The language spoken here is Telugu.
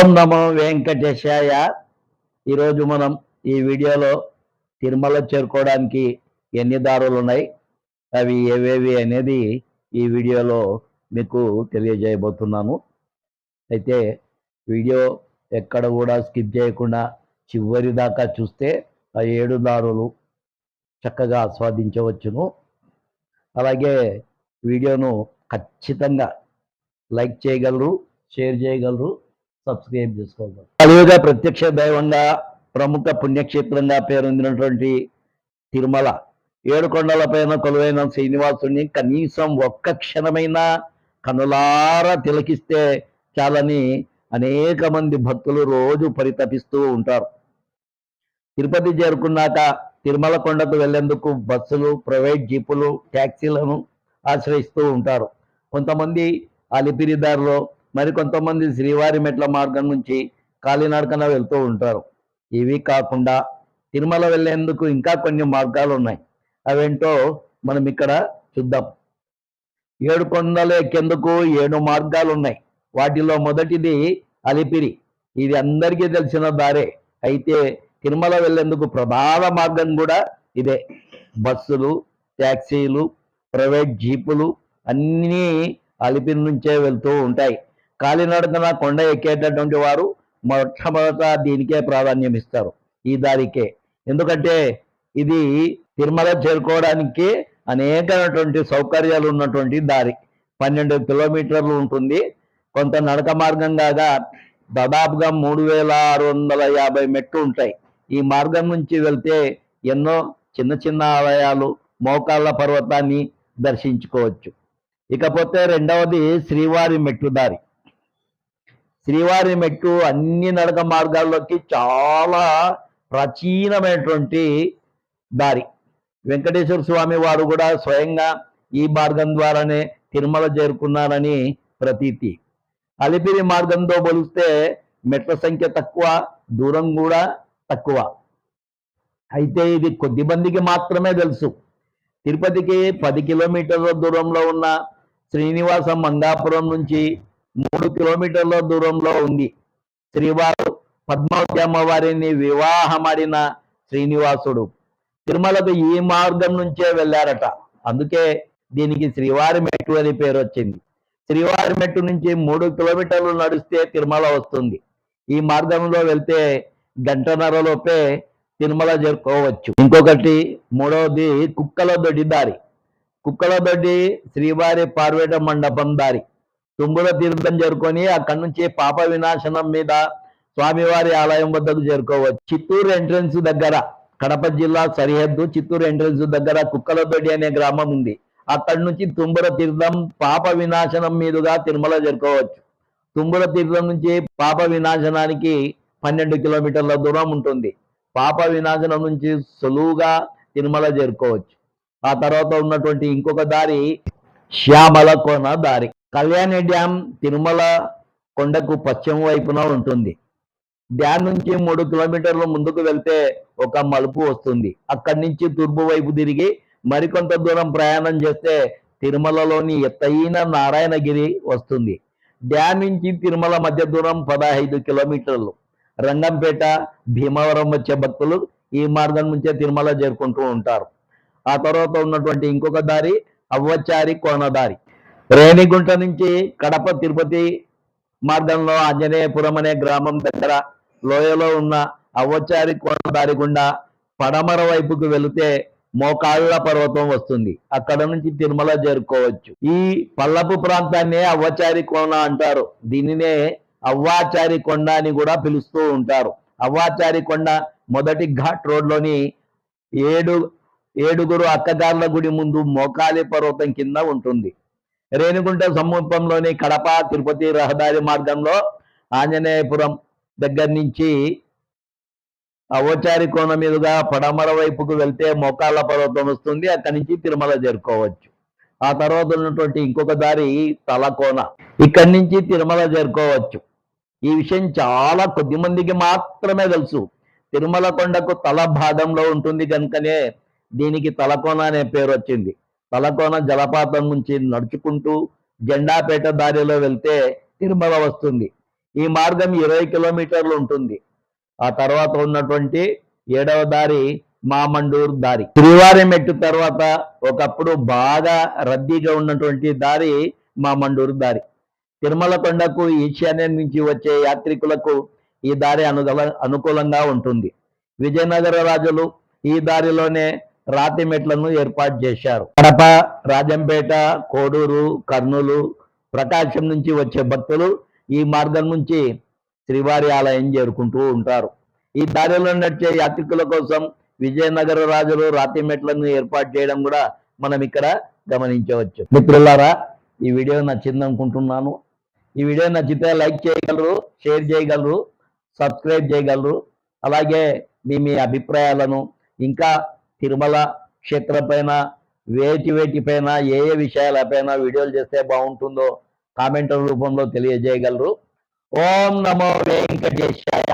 ఓం నమో వెంకటేశాయ. ఈరోజు మనం ఈ వీడియోలో తిరుమల చేరుకోవడానికి ఎన్ని దారులు ఉన్నాయి అవి ఏవేవి అనేది ఈ వీడియోలో మీకు తెలియజేయబోతున్నాను. అయితే వీడియో ఎక్కడ కూడా స్కిప్ చేయకుండా చివరి దాకా చూస్తే ఆ ఏడు దారులు చక్కగా ఆస్వాదించవచ్చును. అలాగే వీడియోను ఖచ్చితంగా లైక్ చేయగలరు షేర్ చేయగలరు సబ్స్క్రైబ్ చేసుకోగలరు కలియుగ ప్రత్యక్ష దైవంగా ప్రముఖ పుణ్యక్షేత్రంగా పేరొందినటువంటి తిరుమల ఏడు కొండల పైన కొలువైన శ్రీనివాసుని కనీసం ఒక్క క్షణమైన కనులారా తిలకిస్తే చాలని అనేక మంది భక్తులు రోజు పరితపిస్తూ ఉంటారు. తిరుపతి చేరుకున్నాక తిరుమల కొండకు వెళ్ళేందుకు బస్సులు ప్రైవేట్ జీపులు ట్యాక్సీలను ఆశ్రయిస్తూ ఉంటారు. కొంతమంది అలిపిరిదారిలో మరి కొంతమంది శ్రీవారి మెట్ల మార్గం నుంచి కాలినడకన వెళ్తూ ఉంటారు. ఇవి కాకుండా తిరుమల వెళ్ళేందుకు ఇంకా కొన్ని మార్గాలు ఉన్నాయి. అవేంటో మనం ఇక్కడ చూద్దాం. ఏడు కొండలు ఎక్కేందుకు ఏడు మార్గాలు ఉన్నాయి వాటిలో మొదటిది అలిపిరి. ఇది అందరికీ తెలిసిన దారే. అయితే తిరుమల వెళ్ళేందుకు ప్రధాన మార్గం కూడా ఇదే. బస్సులు ట్యాక్సీలు ప్రైవేట్ జీపులు అన్నీ అలిపిరి నుంచే వెళ్తూ ఉంటాయి. కాలినడకన కొండ ఎక్కేటటువంటి వారు మొట్టమొదట దీనికే ప్రాధాన్యం ఇస్తారు ఈ దారికే. ఎందుకంటే ఇది తిరుమల చేరుకోవడానికి అనేకమైనటువంటి సౌకర్యాలు ఉన్నటువంటి దారి. పన్నెండు కిలోమీటర్లు ఉంటుంది. కొంత నడక మార్గం కాగా దాదాపుగా మూడు వేల ఆరు వందల యాభై మెట్లు ఉంటాయి. ఈ మార్గం నుంచి వెళ్తే ఎన్నో చిన్న చిన్న ఆలయాలు మోకాళ్ళ పర్వతాన్ని దర్శించుకోవచ్చు. ఇకపోతే రెండవది శ్రీవారి మెట్లు దారి. శ్రీవారి మెట్టు అన్ని నడక మార్గాల్లోకి చాలా ప్రాచీనమైనటువంటి దారి. వెంకటేశ్వర స్వామి వారు కూడా స్వయంగా ఈ మార్గం ద్వారానే తిరుమల చేరుకున్నారని ప్రతీతి. అలిపిరి మార్గంతో పోలిస్తే మెట్ల సంఖ్య తక్కువ దూరం కూడా తక్కువ. అయితే ఇది కొద్ది మందికి మాత్రమే తెలుసు. తిరుపతికి పది కిలోమీటర్ల దూరంలో ఉన్న శ్రీనివాసం మంగాపురం నుంచి మూడు కిలోమీటర్ల దూరంలో ఉంది. శ్రీవారు పద్మావతి అమ్మవారిని వివాహమాడిన శ్రీనివాసుడు. తిరుమలకు ఈ మార్గం నుంచే వెళ్ళారట. అందుకే దీనికి శ్రీవారి మెట్టు అని పేరు వచ్చింది. శ్రీవారి మెట్టు నుంచి మూడు కిలోమీటర్లు నడిస్తే తిరుమల వస్తుంది. ఈ మార్గంలో వెళ్తే గంటన్నరలోపే తిరుమల చేరుకోవచ్చు. ఇంకొకటి మూడవది కుక్కల దొడ్డి దారి. కుక్కల దొడ్డి శ్రీవారి పార్వేట మండపం దారి. తుంబుల తీర్థం చేరుకొని అక్కడి నుంచి పాప వినాశనం మీద స్వామివారి ఆలయం వద్దకు చేరుకోవచ్చు. చిత్తూరు ఎంట్రన్స్ దగ్గర కడప జిల్లా సరిహద్దు చిత్తూరు ఎంట్రన్స్ దగ్గర కుక్కలదొడ్డి అనే గ్రామం ఉంది. అక్కడి నుంచి తుంబుర తీర్థం పాప వినాశనం మీదుగా తిరుమల చేరుకోవచ్చు. తుంబుర తీర్థం నుంచి పాప వినాశనానికి పన్నెండు కిలోమీటర్ల దూరం ఉంటుంది. పాప వినాశనం నుంచి సులువుగా తిరుమల చేరుకోవచ్చు. ఆ తర్వాత ఉన్నటువంటి ఇంకొక దారి శ్యామల కోన దారి. కళ్యాణి డ్యామ్ తిరుమల కొండకు పశ్చిమ వైపున ఉంటుంది. డ్యామ్ నుంచి మూడు కిలోమీటర్లు ముందుకు వెళ్తే ఒక మలుపు వస్తుంది. అక్కడి నుంచి తూర్పు వైపు తిరిగి మరికొంత దూరం ప్రయాణం చేస్తే తిరుమలలోని ఎత్తైన నారాయణగిరి వస్తుంది. డ్యామ్ నుంచి తిరుమల మధ్య దూరం పదహైదు కిలోమీటర్లు. రంగంపేట భీమవరం వచ్చే భక్తులు ఈ మార్గం నుంచే తిరుమల చేరుకుంటూ ఉంటారు. ఆ తర్వాత ఉన్నటువంటి ఇంకొక దారి అవ్వచారి కోనదారి. రేణిగుంట నుంచి కడప తిరుపతి మార్గంలో ఆంజనేయపురం అనే గ్రామం దగ్గర లోయలో ఉన్న అవ్వచారి కోనదారి గుండా పడమర వైపుకు వెళితే మోకాళ్ళ పర్వతం వస్తుంది. అక్కడ నుంచి తిరుమల చేరుకోవచ్చు. ఈ పల్లపు ప్రాంతాన్ని అవ్వచారి కోన అంటారు. దీనినే అవ్వాచారి కొండ అని కూడా పిలుస్తూ ఉంటారు. అవ్వాచారి కొండ మొదటి ఘాట్ రోడ్లోని ఏడు ఏడుగురు అక్కగార్ల గుడి ముందు మోకాలి పర్వతం కింద ఉంటుంది. రేణిగుంట సమీపంలోని కడప తిరుపతి రహదారి మార్గంలో ఆంజనేయపురం దగ్గర నుంచి అవచారి కోన మీదుగా పడమర వైపుకు వెళ్తే మోకాళ్ళ పర్వతం వస్తుంది. అక్కడి నుంచి తిరుమల చేరుకోవచ్చు. ఆ తర్వాత ఉన్నటువంటి ఇంకొక దారి తలకోన ఇక్కడి నుంచి తిరుమల చేరుకోవచ్చు. ఈ విషయం చాలా కొద్ది మందికి మాత్రమే తెలుసు. తిరుమల కొండకు తల భాగంలో ఉంటుంది కనుకనే దీనికి తలకోన అనే పేరు వచ్చింది. తలకోన జలపాతం నుంచి నడుచుకుంటూ జెండాపేట దారిలో వెళ్తే తిరుమల వస్తుంది. ఈ మార్గం ఇరవై కిలోమీటర్లు ఉంటుంది. ఆ తర్వాత ఉన్నటువంటి ఏడవ దారి మామండూర్ దారి. శ్రీవారి మెట్టు తర్వాత ఒకప్పుడు బాగా రద్దీగా ఉన్నటువంటి దారి మామండూరు దారి. తిరుమల కొండకు ఈశాన్యం నుంచి వచ్చే యాత్రికులకు ఈ దారి అనుగల అనుకూలంగా ఉంటుంది. విజయనగర రాజులు ఈ దారిలోనే రాతి మెట్లను ఏర్పాటు చేశారు. కడప రాజంపేట కోడూరు కర్నూలు ప్రకాశం నుంచి వచ్చే భక్తులు ఈ మార్గం నుంచి శ్రీవారి ఆలయం చేరుకుంటూ ఉంటారు. ఈ దారిలో నడిచే యాత్రికుల కోసం విజయనగర రాజులు రాతి మెట్లను ఏర్పాటు చేయడం కూడా మనం ఇక్కడ గమనించవచ్చు. మిత్రులారా ఈ వీడియో నచ్చింది అనుకుంటున్నాను. ఈ వీడియో నచ్చితే లైక్ చేయగలరు షేర్ చేయగలరు సబ్స్క్రైబ్ చేయగలరు. అలాగే మీ మీ అభిప్రాయాలను ఇంకా తిరుమల క్షేత్రపైన వేటి పైన ఏ ఏ విషయాలపైన వీడియోలు చేస్తే బాగుంటుందో కామెంటర్ రూపంలో తెలియజేయగలరు. ఓం నమో వెంకటేశాయ.